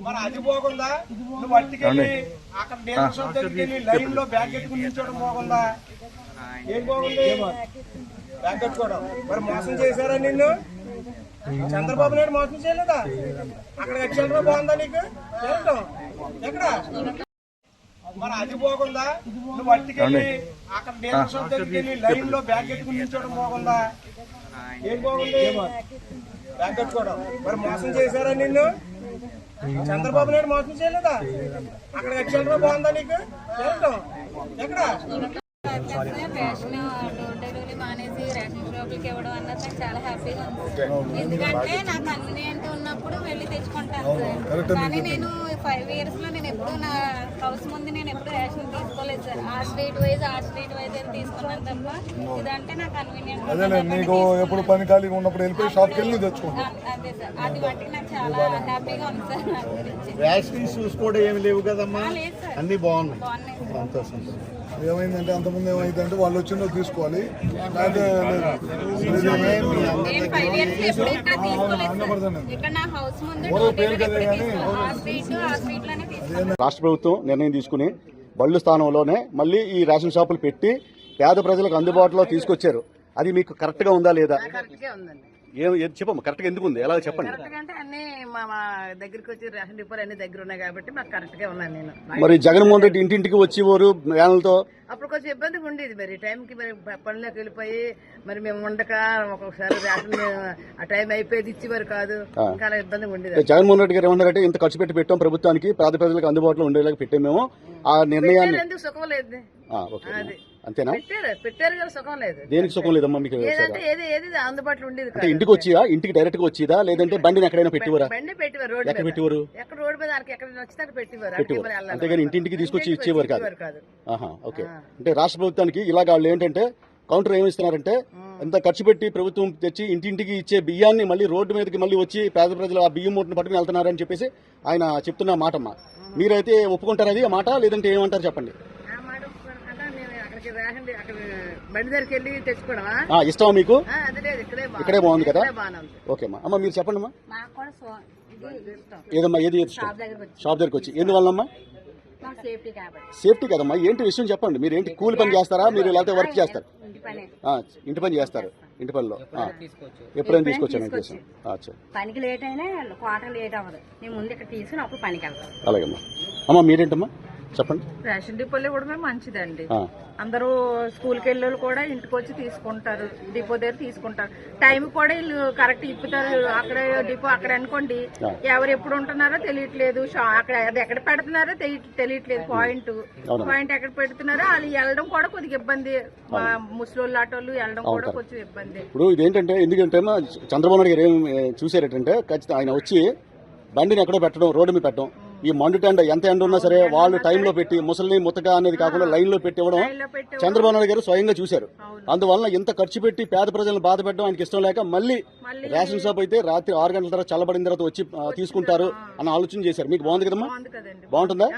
మరి అది బాగుందా నువ్వు అట్టుకెళ్ళి అక్కడ డీలర్ షాప్ దగ్గరికి లైన్లో బ్యాగ్ పెట్టుకుని నిల్చోవడం బాగుందా ఏం బాగుంది బ్యాగ్ కట్టుకోవడం. మరి మోసం చేశారా నిన్ను? చంద్రబాబు నాయుడు మోసం చేయలేదా? అక్కడ ఎక్సెల్రా బాగుందా నీకు? చేయటం. ఎక్కడ? మరి అది బాగుందా నువ్వు అట్టుకెళ్ళి అక్కడ డీలర్ షాప్ దగ్గరికి వెళ్ళి లైన్లో బ్యాగ్ పెట్టుకుని నిల్చోవడం బాగుందా ఏం బాగుంది బ్యాగ్ కట్టుకోవడం. మరి మోసం చేశారా నిన్ను? చంద్రబాబు నాయుడు మోసం చేయలేదా? అక్కడ ఎక్సెల్రా బాగుందా నీకు? ఎక్కడ? రేషన్ షాపులకి ఇవ్వడం అన్నది నాకు చాలా హ్యాపీగా ఉంది. ఎందుకంటే నాకు కన్వీనియంట్ ఉన్నప్పుడు వెళ్ళి తెచ్చుకుంటాను. సార్ కానీ నేను ఫైవ్ ఇయర్స్లో నేను ఎప్పుడు నా హౌస్ ముందు నేను ఎప్పుడు రేషన్ తీసుకోలేదు సార్. ఆ స్ట్రీట్ వైజ్ ఆ స్ట్రీట్ వైజ్ అని తీసుకున్నాను తప్ప ఇదంటే నాకు కన్వీనియంట్ అదేలే నీకు ఎప్పుడు పని ఖాళీగా ఉన్నప్పుడు వెళ్ళిపోయి షాప్కి వెళ్ళి నువ్వు తెచ్చుకో అదే సార్. అది మట్టుకు నాకు చాలా హ్యాపీగా ఉంది సార్ నా వ్యాక్సిన్స్ చూసుకోవడం ఏమి లేవు కదమ్మా? అన్ని బాగున్నాయి. సంతోషం. ఏమైందంటే అంతకుముందు ఏమైందంటే వాళ్ళు వచ్చిందో తీసుకోవాలి. రాష్ట్ర ప్రభుత్వం నిర్ణయం తీసుకుని బళ్ళు స్థానంలోనే మళ్ళీ ఈ రేషన్ షాపులు పెట్టి పేద ప్రజలకు అందుబాటులో తీసుకొచ్చారు. అది మీకు కరెక్ట్గా ఉందా లేదా? ఏం ఏది చెప్పమ్మా కరెక్ట్గా ఎందుకు ఉంది ఎలా చెప్పండి. అంటే అన్ని మా మా దగ్గరికి వచ్చి రేషన్ డిపోలు అన్ని దగ్గర ఉన్నాయి కాబట్టి మాకు కరెక్ట్గా ఉన్నాను నేను. మరి జగన్మోహన్ రెడ్డి ఇంటింటికి వచ్చేవారు వ్యాన్లతో అప్పుడు కొంచెం ఇబ్బందిగా ఉండేది మరి. టైంకి మరి పనులకు వెళ్ళిపోయి మరి మేము ఉండక ఒక్కొక్కసారి రేషన్ ఆ టైం అయిపోయేది ఇచ్చేవారు కాదు. ఇంకా అలా ఇబ్బందిగా ఉండేది. జగన్మోహన్ రెడ్డి గారు ఏమన్నారంటే ఇంత ఖర్చు పెట్టి పెట్టాం ప్రభుత్వానికి పేద ప్రజలకు అందుబాటులో ఉండేలాగా పెట్టాం మేము. ఆ నిర్ణయాన్ని ఎందుకు? సుఖం లేదు. ఓకే. అంతేనా? పెట్టారు పెట్టారు కదా సుఖం లేదు. దేనికి సుఖం లేదమ్మా మీకు ఏదంటే ఏది ఏది అందుబాటులో ఉండేది అంటే ఇంటికి వచ్చియా ఇంటికి డైరెక్ట్గా వచ్చేదా? లేదంటే బండిని ఎక్కడైనా పెట్టివరా? బండి పెట్టేవారు రోడ్డు ఎక్కడ పెట్టేవారు? ఎక్కడ రోడ్డు మీద అక్కడికి ఎక్కడ నచ్చితే అక్కడ పెట్టేవారు. అంతేగాని ఇంటింటికి తీసుకొచ్చి ఇచ్చేవారు కాదు. ఆహా ఓకే. అంటే రాష్ట్ర ప్రభుత్వానికి ఇలాగ వాళ్ళు ఏంటంటే కౌంటర్ ఏమి ఇస్తున్నారంటే ఎంత ఖర్చు పెట్టి ప్రభుత్వం తెచ్చి ఇంటింటికి ఇచ్చే బియ్యాన్ని మళ్ళీ రోడ్డు మీదకి మళ్ళీ వచ్చి పేద ప్రజలు ఆ బియ్యం మూటను పట్టుకుని వెళ్తున్నారని చెప్పేసి ఆయన చెప్తున్న మాటమ్మా. మీరైతే ఒప్పుకుంటారు అది? ఆ మాట? లేదంటే ఏమంటారు చెప్పండి ఆ మాట ఒప్పుకోకుండా నేను అక్కడికి రేషన్ డి- అక్కడ బండి దగ్గరికి వెళ్ళి తెచ్చుకోవడమా ఆ, ఇష్టమా మీకు? ఆ, అది లేదు ఇక్కడే బాగుంది. కదా? ఇక్కడే బాగానే ఉంది. ఓకే అమ్మా. అమ్మ మీరు చెప్పండి అమ్మా ఏదమ్మా ఏది షాప్ దగ్గరికి వచ్చి. ఎందువల్లమ్మా? సేఫ్టీ కదమ్మా. ఏంటి విషయం చెప్పండి. మీరు ఏంటి కూలి పని చేస్తారా? మీరు లేకపోతే వర్క్ చేస్తారు? ఇంటి పని. ఆ, ఇంటి పని చేస్తారు. ఇంటి పనిలో. ఎప్పుడైనా తీసుకొచ్చాను ఉద్దేశం పనికి లేట్ అయినా క్వార్టర్ లేట్ అవ్వదు. నేను ముందు ఇక్కడ తీసుకుని అప్పుడు పనికి వెళ్తాను. అలాగమ్మా అమ్మా మీరేంటమ్మా? చెప్పండి. రేషన్ డిపోలు ఇవ్వడమే మంచిదండి. అందరూ స్కూల్కి వెళ్ళి కూడా ఇంటికి వచ్చి తీసుకుంటారు. డిపో దగ్గర తీసుకుంటారు. టైం కూడా వీళ్ళు కరెక్ట్ ఇప్పుతారు. అక్కడ డిపో అక్కడ అనుకోండి. ఎవరు ఎప్పుడు ఉంటున్నారో తెలియట్లేదు. అక్కడ అది ఎక్కడ పెడుతున్నారో తెలి- తెలియట్లేదు పాయింట్. పాయింట్ ఎక్కడ పెడుతున్నారో వాళ్ళు వెళ్ళడం కూడా కొద్దిగా ఇబ్బంది. ముసలోళ్ళు ఆటోళ్ళు వెళ్ళడం కూడా కొంచెం ఇబ్బంది. ఇప్పుడు ఇదేంటంటే ఎందుకంటే చంద్రబాబు నాయుడు గారు ఏం చూసారంటే ఖచ్చితంగా ఆయన వచ్చి బండిని ఎక్కడో పెట్టడం రోడ్డు మీద పెట్టడం ఈ మండు టెండ ఎంత ఎండ ఉన్నా సరే వాళ్ళు టైంలో పెట్టి ముసలిని ముత్తగా అనేది కాకుండా లైన్లో పెట్టి ఇవ్వడం లైన్లో చంద్రబాబు నాయుడు గారు స్వయంగా చూశారు. అందువల్ల ఇంత ఖర్చు పెట్టి పేద ప్రజలను బాధ పెట్టడం ఆయనకి ఇష్టం లేక మళ్ళీ రేషన్ షాప్ అయితే రాత్రి ఆరు గంటల తర్వాత చల్లబడిన తర్వాత వచ్చి తీసుకుంటారు అన్న ఆలోచన చేశారు. మీకు బాగుంది కదమ్మా? బాగుంటుందా?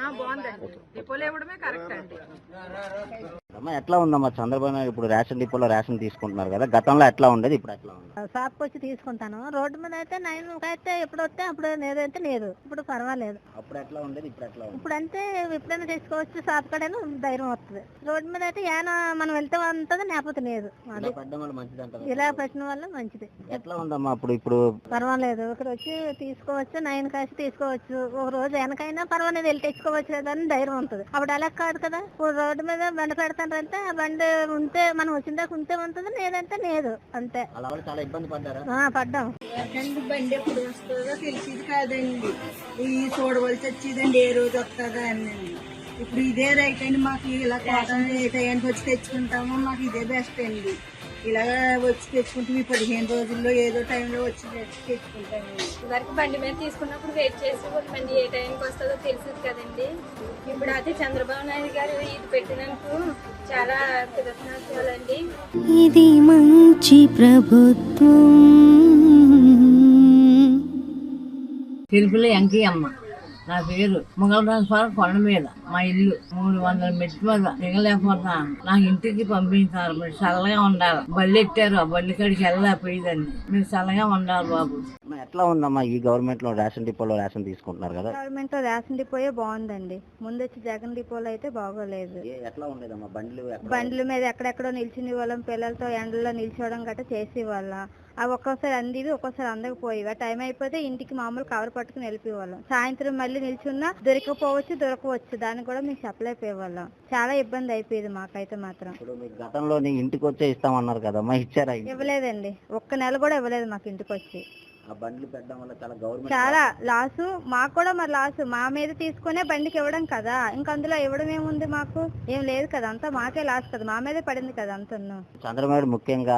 అమ్మా ఎట్లా ఉందమ్మా చంద్రబాబు నాయుడు ఇప్పుడు రేషన్ డిపోలో రేషన్ తీసుకుంటున్నారు కదా? గతంలో ఎట్లా ఉండేది? ఇప్పుడు ఎట్లా ఉంది? షాప్కి వచ్చి తీసుకుంటాను. రోడ్డు మీద అయితే నైన్ అయితే ఎప్పుడు వస్తే అప్పుడు లేదంటే లేదు. ఇప్పుడు పర్వాలేదు. అప్పుడు ఎట్లా ఉండేది? ఇప్పుడు ఎట్లా ఉంది ఇప్పుడు అంటే ఎప్పుడైనా తీసుకోవచ్చు షాప్ కడేను ధైర్యం వస్తుంది. రోడ్డు మీద అయితే ఏనా మనం వెళ్తే ఉంటుంది లేకపోతే లేదు ఇలా పెట్టడం వల్ల మంచిది అంటారు ఇలా పెట్టిన వల్ల మంచిది. ఎట్లా ఉందమ్మా అప్పుడు ఇప్పుడు? పర్వాలేదు. ఒకరు వచ్చి తీసుకోవచ్చు నైన్ కాసి తీసుకోవచ్చు. ఒక రోజు వెనకైనా పర్వాలేదు వెళ్ళి తెచ్చుకోవచ్చు కదా అని ధైర్యం ఉంటుంది అప్పుడు అలా కాదు కదా. ఇప్పుడు రోడ్డు మీద బండి పెడతానంటే ఆ బండి ఉంటే మనం వచ్చిన దాకా ఉంటే ఉంటుంది లేదంటే లేదు. అంతే. అలా చాలా ఇబ్బంది పడ్డారా? ఆ, పడ్డాం. బండి ఎప్పుడు వస్తుందో తెలిసింది కాదండి. ఈ చూడవలసి వచ్చేదండి ఏ రోజు వస్తుందా అని. ఇప్పుడు ఇదే రైట్ అండి మాకు ఇలా కోటం ఏ టైంకి వచ్చి తెచ్చుకుంటామో మాకు ఇదే బెస్ట్ అండి. ఇలా వచ్చి తెచ్చుకుంటే ఈ పదిహేను రోజుల్లో ఏదో టైంలో వచ్చి తెచ్చి తెచ్చుకుంటామండి వరకు బండి మీద తీసుకున్నప్పుడు వెయిట్ చేసి బండి ఏ టైంకి వస్తుందో తెలిసింది కదండి. ఇప్పుడు అయితే చంద్రబాబు నాయుడు గారు ఇది పెట్టినందుకు చాలా కృతజ్ఞతలండి. ఇది మంచి ప్రభుత్వం. తిరుపతి వెంకీ అమ్మ నా పేరు ముగలరాజపాలెం కొండ మీద. మా ఇల్లు మూడు వందల మెట్ల మీద దిగలేకపోతున్నాను నాకు ఇంటికి పంపించారు. మీరు చల్లగా ఉండాలి. బళ్ళు ఎట్టారు ఆ బళ్ళు కాడికి వెళ్ళలేకపోయేదండి మీరు చల్లగా ఉండాలి బాబు. ఎట్లా ఉందమ్మా ఈ గవర్నమెంట్లో రేషన్ డిపోలో రేషన్ తీసుకుంటున్నారు కదా? గవర్నమెంట్లో రేషన్ డిపోయే బాగుందండి. ముందు వచ్చి జగన్ డిపోలో అయితే బాగోలేదు. ఎట్లా ఉండేదమ్మా? బండ్లు ఎక్కడ- బండ్ల మీద ఎక్కడెక్కడో నిల్చుని వాళ్ళం పిల్లలతో ఎండలో నిల్చోవడం గట్రా చేసి వాళ్ళ అవి ఒక్కోసారి అందివి ఒక్కోసారి అందకపోయేవి. ఆ టైం అయిపోతే ఇంటికి మామూలు కవర్ పట్టుకుని వెళ్ళిపోయేవాళ్ళం. సాయంత్రం మళ్ళీ నిల్చున్నా దొరకపోవచ్చు దొరకవచ్చు. దానికి కూడా మేము చెప్పలేకపోయేవాళ్ళం. చాలా ఇబ్బంది అయిపోయేది మాకైతే మాత్రం. గతంలో ఇంటికి వచ్చే ఇస్తామన్నారు కదమ్మా ఇచ్చారా? ఇవ్వలేదండి. ఒక్క నెల కూడా ఇవ్వలేదు మాకు ఇంటికి వచ్చి చాలా లాసు. మాకు కూడా మరి లాసు. మా మీద తీసుకునే బండికి ఇవ్వడం కదా. ఇంకా అందులో ఇవ్వడం ఏముంది మాకు? ఏం లేదు కదా. అంతా మాకే లాస్ కదా. మా మీదే పడింది కదా అంతను. చంద్రబాబు ముఖ్యంగా